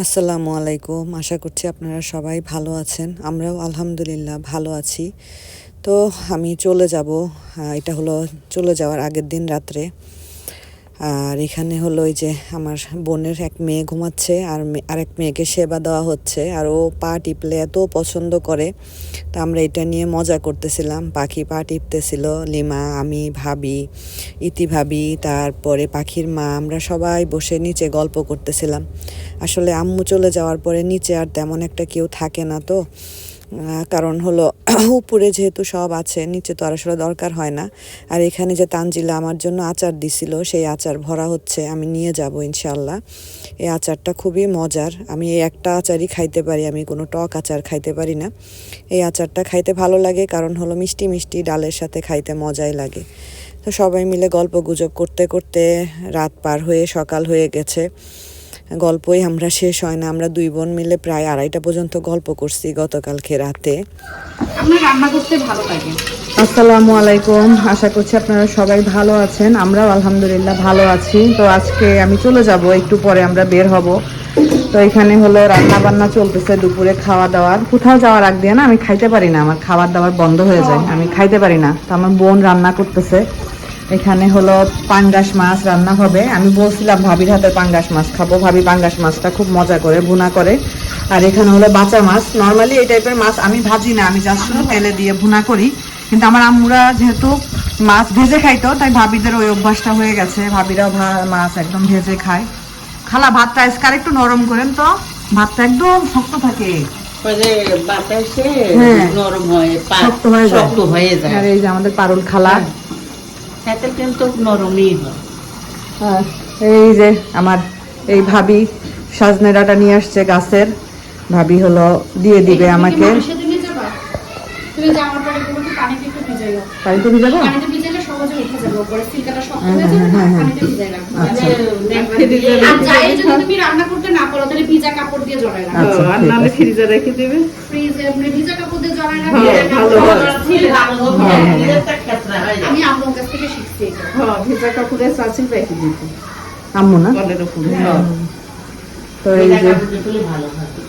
আসসালামু আলাইকুম। আশা করছি আপনারা সবাই ভালো আছেন। আমরাও আলহামদুলিল্লাহ ভালো আছি। তো আমি চলে যাব। এটা হলো চলে যাওয়ার আগের দিন রাত্রে। আর এখানে হলো ওই যে আমার বোনের এক মেয়ে ঘুমাচ্ছে আর আরেক মেয়েকে সেবা দেওয়া হচ্ছে আর ও পা টিপলে এত পছন্দ করে। তো আমরা এটা নিয়ে মজা করতেছিলাম। পাখি পা টিপতেছিল, লিমা, আমি, ভাবি, ইতি ভাবি, তারপরে পাখির মা, আমরা সবাই বসে নিচে গল্প করতেছিলাম। আসলে আম্মু চলে যাওয়ার পরে নিচে আর তেমন একটা কেউ থাকে না তো। কারণ হলো উপরে যেহেতু সব আছে, নিচে তো আর আসলে দরকার হয় না। আর এখানে যে তানজিলা আমার জন্য আচার দিছিল, সেই আচার ভরা হচ্ছে, আমি নিয়ে যাব ইনশাল্লাহ এই আচারটা খুবই মজার। আমি এই একটা আচারই খাইতে পারি, আমি কোনো টক আচার খাইতে পারি না। এই আচারটা খাইতে ভালো লাগে, কারণ হলো মিষ্টি মিষ্টি ডালের সাথে খাইতে মজাই লাগে। তো সবাই মিলে গল্প গুজব করতে করতে রাত পার হয়ে সকাল হয়ে গেছে। গল্পই আমরা শেষ হয় না। আমরা দুই বোন মিলে প্রায় আড়াইটা পর্যন্ত গল্প করছি গতকালকে রাতে। আমার রান্না করতে ভালো লাগে? আসসালামু আলাইকুম। আশা করছি আপনারা সবাই ভালো আছেন। আমরাও আলহামদুলিল্লাহ ভালো আছি। তো আজকে আমি চলে যাব একটু পরে আমরা বের হব। তো এখানে হলো রান্না বান্না চলতেছে দুপুরে খাওয়া দাওয়ার কোথাও যাওয়ার আগ দিয়ে না আমি খাইতে পারি না। আমার খাবার দাবার বন্ধ হয়ে যায়। আমি খাইতে পারি না। তো আমার বোন রান্না করতেছে। এখানে হলো পাঙ্গাস মাছ রান্না হবে। আমি বলছিলাম ভাবির হাতে পাঙ্গাস মাছ খাব। ভাবি পাঙ্গাস মাছটা খুব মজা করে ভুনা করে। আর এখানে হলো বাঁচা মাছ। নর্মালি এই টাইপের মাছ আমি ভাজি না আমি জাস্ট শুধু তেলে দিয়ে ভুনা করি। কিন্তু আমার আম্মুরা যেহেতু মাছ ভেজে খাইতো তাই ভাবিদের ওই অভ্যাসটা হয়ে গেছে। ভাবিরাও মাছ একদম ভেজে খায়। খালা ভাতটা আজকে একটু নরম করেন তো। ভাতটা একদম শক্ত থাকে। বাতাসে হ্যাঁ। নরম হয় শক্ত হয়ে শক্ত হয়ে যায়। আর এই যে আমাদের পারুল খালা। এতে কিন্তু নরমই হয় আর এই যে আমার এই ভাবি সাজনে ডাটা নিয়ে আসছে গাছের। ভাবি হলো দিয়ে দিবে আমাকে। পানিতে একটু ভিজাই রাখো হয়ে রাখো আচ্ছা। আর যাই রান্না করতে না পারো তাহলে ভিজা কাপড় দিয়ে জড়াই রাখো। আচ্ছা। ফ্রিজে রেখে দিবে? ফ্রিজে মানে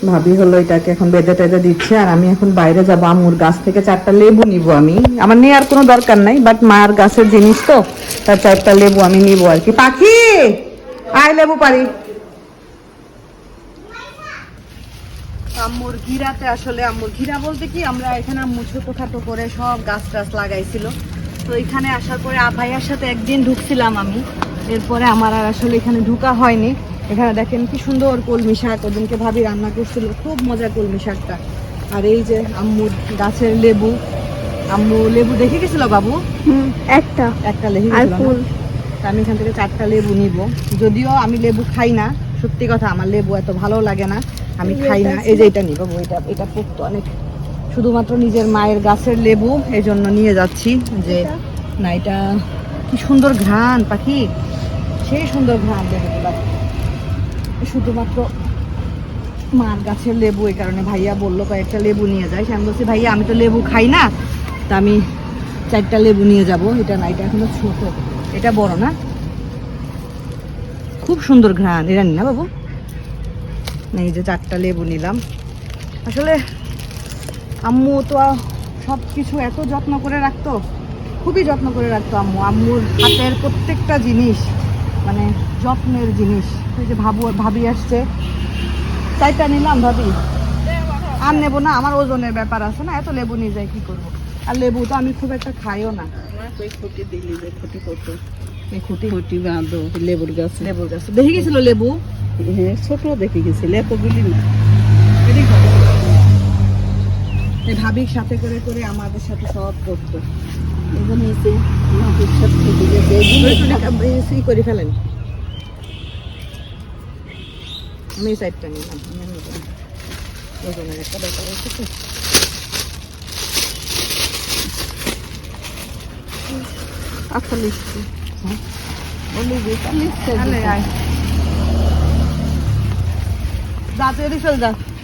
ভাবি হলো এটাকে এখন বেঁধে টেঁধে দিচ্ছে আর আমি এখন বাইরে যাব আমুর গাছ থেকে চারটা লেবু নিব আমি। আমার নিয়ে আর কোনো দরকার নাই বাট মার গাছের জিনিস তো, তার চারটা লেবু আমি নিব আর কি। পাখি! আয় লেবু পারি আম্মুর ঘিরাতে আসলে আম্মুর ঘিরা বলতে কি আমরা এখানে আম্মু ছোটখাটো করে সব গাছ টাছ লাগাইছিল। তো এখানে আসার পরে আ- ভাইয়ার সাথে একদিন ঢুকছিলাম আমি। এরপরে আমার আর আসলে এখানে ঢুকা হয়নি। এখানে দেখেন কি সুন্দর কলমি শাক ওদিনকে ভাবি রান্না করছিল খুব মজা কলমি শাকটা। আর এই যে আম্মুর গাছের লেবু আম্মু লেবু দেখে গেছিল বাবু? একটা। একটা লেবু আর ফুল। তা আমি এখান থেকে চারটা লেবু নিব। যদিও আমি লেবু খাই না সত্যি কথা আমার লেবু এত ভালো লাগে না আমি খাই না। এই যে এটা নিব এটা এটা পোক্ত অনেক শুধুমাত্র নিজের মায়ের গাছের লেবু এই জন্য নিয়ে যাচ্ছি যে না এটা কি সুন্দর ঘ্রাণ পাখি। সেই সুন্দর ঘ্রাণ লেবুগুলো শুধুমাত্র মার গাছের লেবু এই কারণে ভাইয়া বলল কয়েকটা লেবু নিয়ে যায় সে আমি বলছি ভাইয়া আমি তো লেবু খাই না তা আমি চারটা লেবু নিয়ে যাব। এটা না এটা এখনও ছোট। এটা বড় না? খুব সুন্দর ঘ্রাণ। এটা নি বাবু। এই যে চারটা লেবু নিলাম। আসলে আম্মু তো সব কিছু এত যত্ন করে রাখতো, খুবই যত্ন করে রাখতো আম্মু। আম্মুর হাতের প্রত্যেকটা জিনিস মানে যত্নের জিনিস, এই যে ভাবু, ভাবি আসছে। চারটা নিলাম ভাবি। আর নেব না, আমার ওজনের ব্যাপার আছে না, এত লেবু নিয়ে যাই কি করব? আর লেবু তো আমি খুব একটা খাইও না। খুঁটি করতো। খুঁটি। খুঁটি বাঁধো লেবুর গাছে। লেবুর গাছ। দেখে গেছিল লেবু? হ্যাঁ ছোট দেখে গেছিল এতগুলি না। ভাবির সাথে করে করে আমাদের সাথে সব করতো। করে ফেলেন। আমি সাইডটা নিলাম। ওজনের একটা ব্যাপার আছে তো।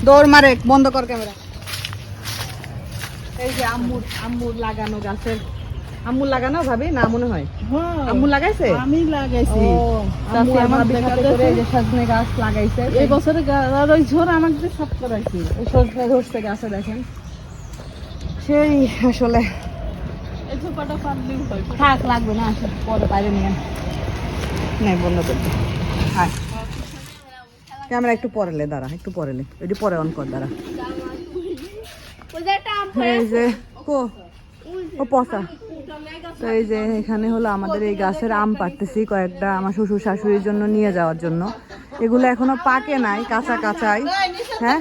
দৌড় মারে বন্ধ কর ক্যামেরা। এই যে আম্মুর আম্মুর লাগানো গাছের। আম্মু লাগানো ভাবি? না মনে হয়। হ্যাঁ, আম্মু লাগাইছে? আমি লাগাইছি। চাচি আমার আমার দেখাতে করে যে সজনে গাছ লাগাইছে। এই বছরে ওই আমাকে করাইছি। সজনে ধরছে গাছে দেখেন। সেই আসলে এই ঝোপাটা পারলেও হয় থাক, লাগবে না নিয়ে ক্যামেরা একটু পরে লে, দাঁড়া, একটু পরে লে। ওইটি পরে অন কর, দাঁড়া। এই যে ও পচা। তো এই যে, এখানে হলো আমাদের এই গাছের আম পাড়তেছি কয়েকটা আমার শ্বশুর শাশুড়ির জন্য নিয়ে যাওয়ার জন্য। এগুলো এখনও পাকে নাই, কাঁচা, কাঁচাই। হ্যাঁ?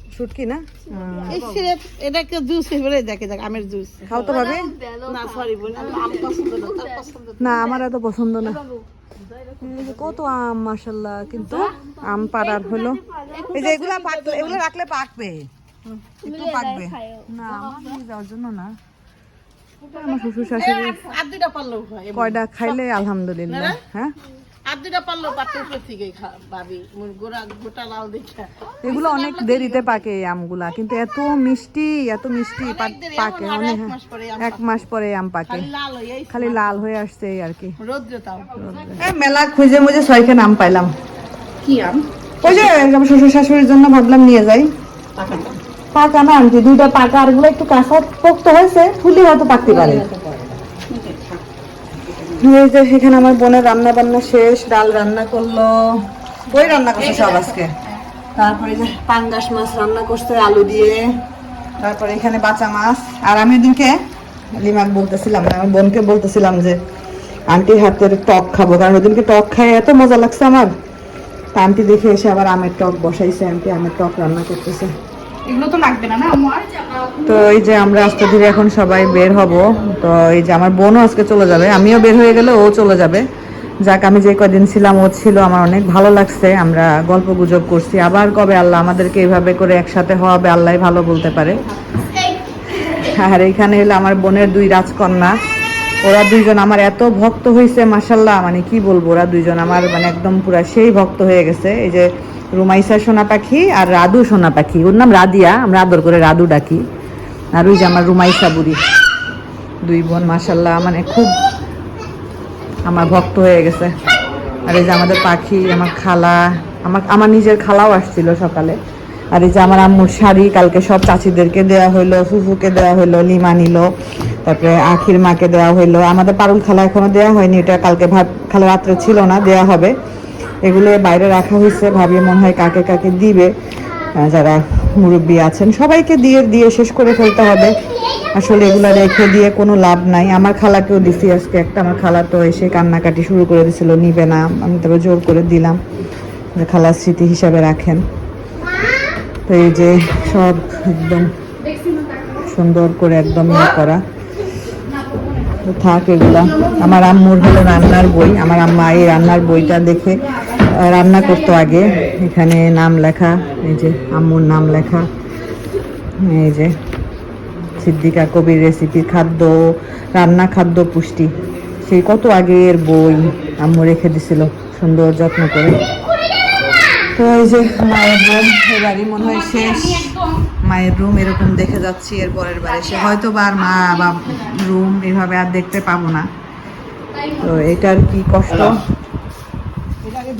শুটকি না। এই সিরেপ এটাকে জুস হিসেবে দেখে দেখ আমের জুস। খাও তো ভাবি। না সরি বোন আম পছন্দ না তার পছন্দ না। আমার এত পছন্দ না। কত আম মাসাল্লাহ কিন্তু আম পাড়ার হলো। এই যে এগুলা পাকলে এগুলো রাখলে পাকবে। একটু পাকবে। না আমার যাওয়ার জন্য না। আমার শ্বশুর শাশুড়ি কয়টা খাইলে আলহামদুলিল্লাহ হ্যাঁ? আর দুইটা পারলেও পাতে থেকে ভাবি মোর গোটা লাল দেখা এগুলো অনেক দেরিতে পাকে এই আমগুলা কিন্তু এত মিষ্টি এত মিষ্টি পাকে অনেক এক মাস পরে আম এক মাস পরে আম পাকে। খালি লাল এই খালি লাল হয়ে আসছে আর কি। মেলা খুঁজে মুজে ছয়খান আম পাইলাম। কি আম? ওই যে আমার শ্বশুর শাশুড়ির জন্য ভাবলাম নিয়ে যাই। পাকা না। আনছি দুইটা পাকা আরগুলো একটু কাঁচা পোক্ত হয়েছে ফুলি হয়তো পাকতে পারে। এই যে এখানে আমার বোনের রান্না বান্না শেষ, ডাল রান্না করল। ওই রান্না করছে সব আজকে। তারপরে যে পাঙ্গাস মাছ রান্না করছে, আলু দিয়ে। তারপরে এখানে বাঁচা মাছ। আর আমি ওদিনকে লিমাক বলতেছিলাম আমার বোনকে বলতেছিলাম যে, আন্টির হাতের টক খাব। কারণ ওদিনকে টক খাই এত মজা লাগছে আমার। আন্টি দেখে এসে আবার আমের টক বসাইছে, আন্টি আমের টক রান্না করতেছে। তো এই যে আমরা আস্তে ধীরে এখন সবাই বের হব, তো এই যে আমার বোনও আজকে চলে যাবে, আমিও বের হয়ে গেলে ও চলে যাবে। যাক, আমি যে কদিন ছিলাম, ও ছিল, আমার অনেক ভালো লাগছে, আমরা গল্প গুজব করছি। আবার কবে আল্লাহ আমাদেরকে এইভাবে করে একসাথে হওয়াবে আল্লাহ ভালো বলতে পারে। আর এইখানে হলো আমার বোনের দুই রাজকন্যা, ওরা দুইজন আমার এত ভক্ত হয়েছে মাসাল্লাহ মানে কি বলব, ওরা দুইজন আমার মানে একদম পুরা সেই ভক্ত হয়ে গেছে। এই যে রুমাইসা সোনা পাখি আর রাদু সোনা পাখি। ওর নাম রাদিয়া, আমরা আদর করে রাদু ডাকি। আর ওই যে আমার রুমাইসা বুড়ি। দুই বোন মাসাল্লাহ মানে খুব আমার ভক্ত হয়ে গেছে। আর এই যে আমাদের পাখি, আমার খালা, আমার আমার নিজের খালাও আসছিল সকালে। আর এই যে আমার আম্মুর শাড়ি, কালকে সব চাচিদেরকে দেওয়া হইল, ফুফুকে দেওয়া হইল, লিমা নিল, তারপরে আখির মাকে দেওয়া হইল। আমাদের পারুল খালা এখনও দেওয়া হয়নি, এটা কালকে ভাত খালা রাত্রে ছিল না দেওয়া হবে। এগুলো বাইরে রাখা হয়েছে ভাবি মনে হয় কাকে কাকে দিবে। যারা মুরব্বী আছেন, সবাইকে দিয়ে দিয়ে শেষ করে ফেলতে হবে। আসলে এগুলো রেখে দিয়ে কোনো লাভ নাই। আমার খালাকেও দিছি আজকে একটা, আমার খালা তো এসে কান্নাকাটি শুরু করে দিছিল, নিবে না। আমি তবে জোর করে দিলাম যে খালার স্মৃতি হিসাবে রাখেন। তো এই যে সব একদম সুন্দর করে একদম ইয়ে করা। থাক এগুলা। আমার আম্মুর হলো রান্নার বই। আমার আম্মা এই রান্নার বইটা দেখে রান্না করতো আগে। এখানে নাম লেখা, এই যে আম্মুর নাম লেখা, এই যে সিদ্দিকা কবির রেসিপি খাদ্য, রান্না খাদ্য পুষ্টি। সেই কত আগের বই আম্মু রেখে দিছিল, সুন্দর যত্ন করে। তো এই যে মায়ের রুম, এবারই মনে হয় শেষ। মায়ের রুম এরকম দেখে যাচ্ছি, এর পরের বার এসে। হয়তো বা আর মা বা রুম এভাবে আর দেখতে পাবো না। তো এটার কি কষ্ট?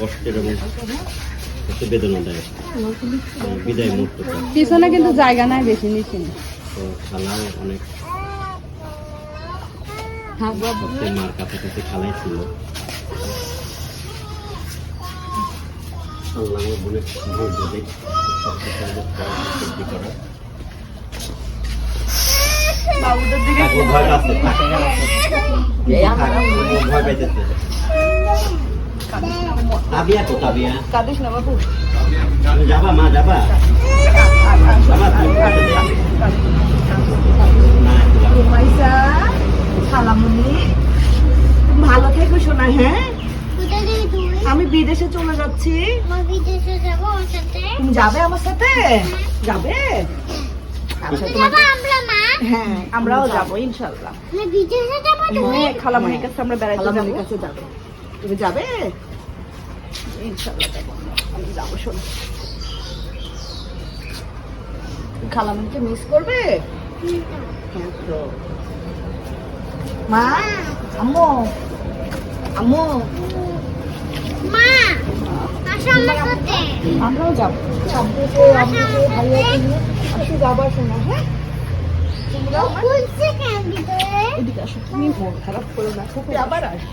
কষ্টের এবং সবচেয়ে বেদনাদায়ক। বিদায় মুহূর্তটা। পিছনে কিন্তু জায়গা নাই বেশি নিচে তো খালাও অনেক সবচেয়ে মার কাছাকাছি খালাই ছিল। আল্লাহ সবচেয়ে করা। পাচ্ছে ভয় পাইতেছে। তো কাঁদিস না বাবু যাবা মা যাবা যাবা তুমি কাছে দে। না একটু যাব। মাইসা খালামুনি ভালো থেকো শোনা হ্যাঁ? আমি বিদেশে চলে যাচ্ছি। আমার বিদেশে যাব ওর সাথে? তুমি যাবে আমার সাথে? যাবে? আচ্ছা যাব মা। হ্যাঁ আমরাও যাব ইনশাল্লাহ। হ্যাঁ খালামুনির কাছে আমরা বেড়াতে যাব। কাছে যাবে। তুমি যাবে? ইনশাল্লাহ যাব। আমি যাব শোনো। খালামুনিকে মিস করবে? হ্যাঁ তো। মা আম্মু আম্মু। মা আসো আমরাও যাব। আব্বুকে আম্মুকে ভাইয়াকে নিয়ে আসো যাবার শোনো হ্যাঁ? এদিকে আসো তুমি মন খারাপ করো না আবার আসবে।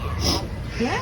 হ্যাঁ?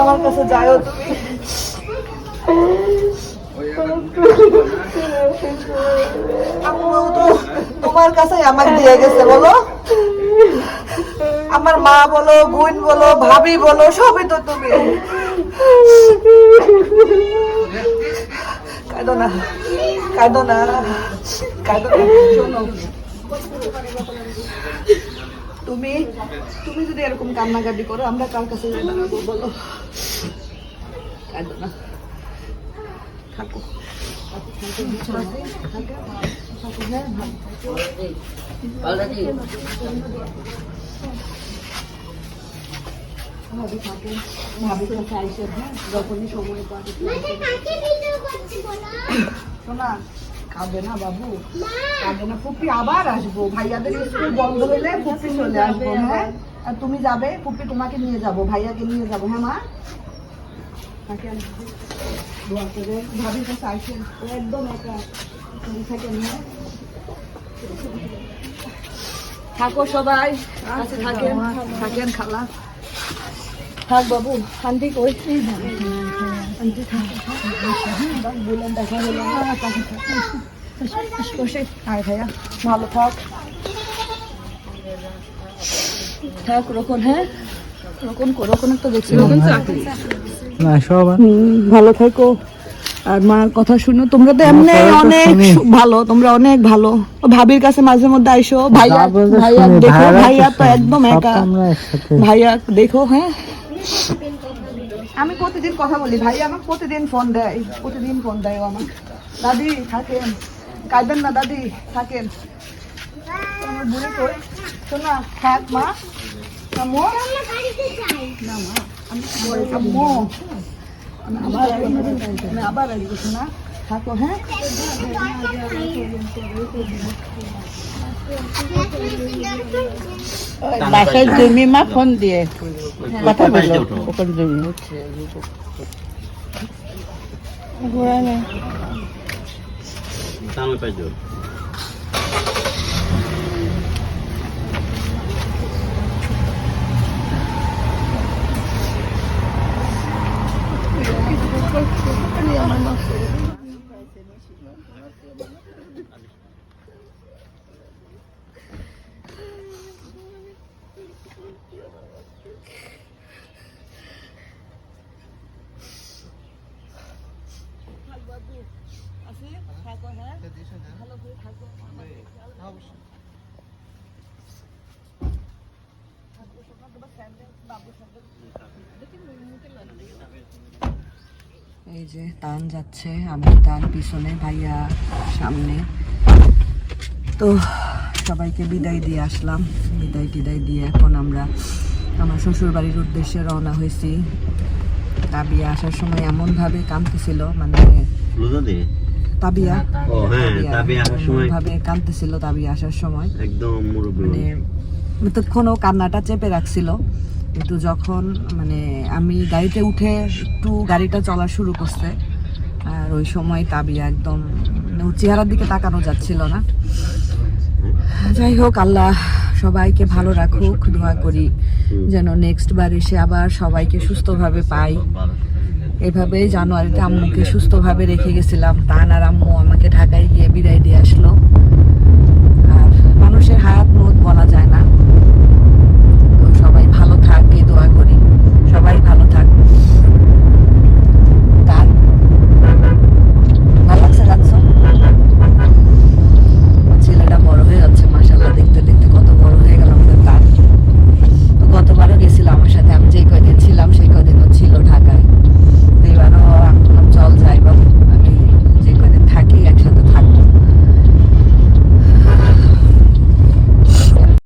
আমার কাছে যাও তুমি তোমার কাছে আমাকে দিয়ে গেছে, বলো। আমার মা বলো, বোন বলো, ভাবি বলো, সবই তো তুমি। কাঁদো না কাঁদো না কাঁদো না, শোনো। তুমি তুমি যদি এরকম কান্নাকাটি করো আমরা কার কাছে যাব বলো? কাঁদো না। থাকো হ্যাঁ? যখনই সময় বলো? শোনা কাঁদে না বাবু? কাঁদে না, ফুপি আবার আসব। ভাইয়াদের স্কুল বন্ধ হলে ফুপি চলে আসব হ্যাঁ? তুমি যাবে, ফুপি তোমাকে নিয়ে যাব, ভাইয়াকে নিয়ে যাব হ্যাঁ মা? থাকো সবাই থাকেন খালা। থাক বাবু শান্তি কই? শান্তি থাক। বললেন দেখা হলো না কাছে থাক বসে আয় ভাইয়া ভালো থাক। থাক রকম হ্যাঁ রকম রকম তো দেখছি রকম চাকরি ভালো থাকো আর মার কথা শুনো তোমরা তো এমনি অনেক ভালো তোমরা অনেক ভালো। ভাবির কাছে মাঝে মধ্যে আইসো ভাইয়া ভাইয়া দেখো ভাইয়া তো একদম একা। ভাইয়া দেখো হ্যাঁ। আমি প্রতিদিন কথা বলি, ভাই আমাকে প্রতিদিন ফোন দেয়, প্রতিদিন ফোন দেয় ও আমাকে। দাদি, থাকেন। কাঁদেন না দাদি, থাকেন। আমার বুড়ি কই? শোনা, থাক মা। আম্মু আমরা না আবার আবার আসব শোনা। থাকো হ্যাঁ? বাসায় জমি মা ফোন দিয়ে কথা বলো ওখানে জমি সামনে পাইছো এই যে তান যাচ্ছে আমি তার পিছনে ভাইয়া সামনে। তো সবাইকে বিদায় দিয়ে আসলাম। বিদায় টিদায় দিয়ে এখন আমরা আমার শ্বশুর বাড়ির উদ্দেশ্যে রওনা হয়েছি। তাবিয়া আসার সময় এমনভাবে কাঁদতেছিল মানে তাবিয়া। হ্যাঁ ভাবে কাঁদতেছিল তাবিয়া আসার সময়। একদম মানে এতক্ষণ ও কান্নাটা চেপে রাখছিল। কিন্তু যখন মানে আমি গাড়িতে উঠে একটু গাড়িটা চলা শুরু করছে, আর ওই সময় তাবিয়া একদম মানে চেহারার দিকে তাকানো যাচ্ছিল না। যাই হোক, আল্লাহ সবাইকে ভালো রাখুক, দোয়া করি যেন নেক্সট বার এসে আবার সবাইকে সুস্থভাবে পাই। এভাবেই জানুয়ারিতে আম্মুকে সুস্থভাবে রেখে গেছিলাম, তান আর আম্মু আমাকে ঢাকায় গিয়ে বিদায় দিয়ে আসলো। আর মানুষের হায়াত মত বলা যায় না।